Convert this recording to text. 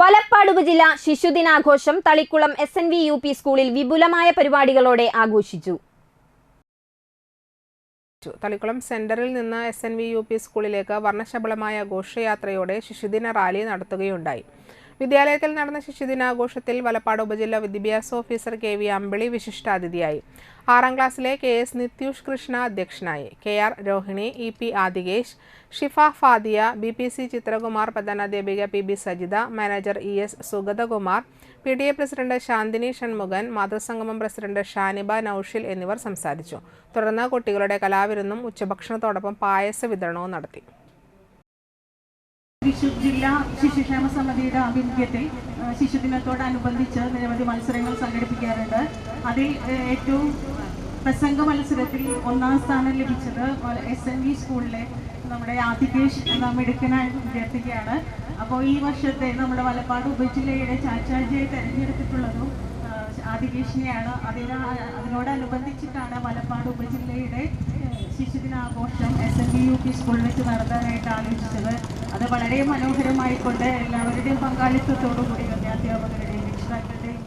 വലപ്പാട് ഉപജില്ല ശിശുദിനാഘോഷം Thalikulam S N V U P സ്കൂളിൽ വിപുലമായ പരിപാടികളോടെ ആഘോഷിച്ചു. തളിക്കുളം സെന്ററിൽ നിന്ന് S N V U P സ്കൂളിലേക്ക് വർണശബളമായ ഘോഷയാത്രയോടെ ശിശുദിന റാലി നടത്തുകയുണ്ടായി. വിദ്യാലയത്തിൽ നടന്ന ശിശുദിനാഘോഷത്തിൽ വലപ്പാട് ഉപജില്ല വിദ്യാഭ്യാസ ഓഫീസർ കെ വി അമ്പിളി വിശിഷ്ടാതിഥിയായി. ആറാം ക്ലാസ്സിലെ കെ എസ് നിത്യൂഷ് കൃഷ്ണ അധ്യക്ഷനായി. K R Rohini E P Adikesh Shifa Fadiya B P C Chithrakumar പ്രധാനാധ്യാപിക P B Sajitha manager E S Sugathakumar P T A president Shanthini Shanmukhan മാതൃസംഗമം president Shaniba Naushil എന്നിവർ സംസാരിച്ചു. തുടർന്ന് കുട്ടികളുടെ കലാവിരുന്നും ഉച്ചഭക്ഷണത്തോടൊപ്പം പായസ വിതരണവും നടത്തി. തൃശൂർ ജില്ലാ ശിശുക്ഷേമ സമിതിയുടെ ആഭിമുഖ്യത്തിൽ ശിശുദിനത്തോടനുബന്ധിച്ച് നിരവധി മത്സരങ്ങൾ സംഘടിപ്പിക്കാറുണ്ട്. അതിൽ ഏറ്റവും പ്രസംഗ മത്സരത്തിൽ ഒന്നാം സ്ഥാനം ലഭിച്ചത് എസ് എൻ വി സ്കൂളിലെ നമ്മുടെ ആതികേഷ് എന്ന മിടുക്കനായ വിദ്യാർത്ഥിക്കാണ് അപ്പോൾ ഈ വർഷത്തെ നമ്മുടെ വലപ്പാട് ഉപജില്ലയുടെ ചാച്ചാജിയായി തെരഞ്ഞെടുത്തിട്ടുള്ളതും ആതികേഷിനെയാണ് അതിനോടനുബന്ധിച്ചിട്ടാണ് മലപ്പാട് ഉപജില്ലയുടെ ശിശുദിനാഘോഷം S N V U P സ്കൂളിൽ വെച്ച് നടത്താനായിട്ട് ആലോചിച്ചത്. അത് വളരെ മനോഹരമായിക്കൊണ്ട് എല്ലാവരുടെയും പങ്കാളിത്തത്തോടു കൂടി അധ്യാപകരുടെയും രക്ഷിതാക്കളുടെയും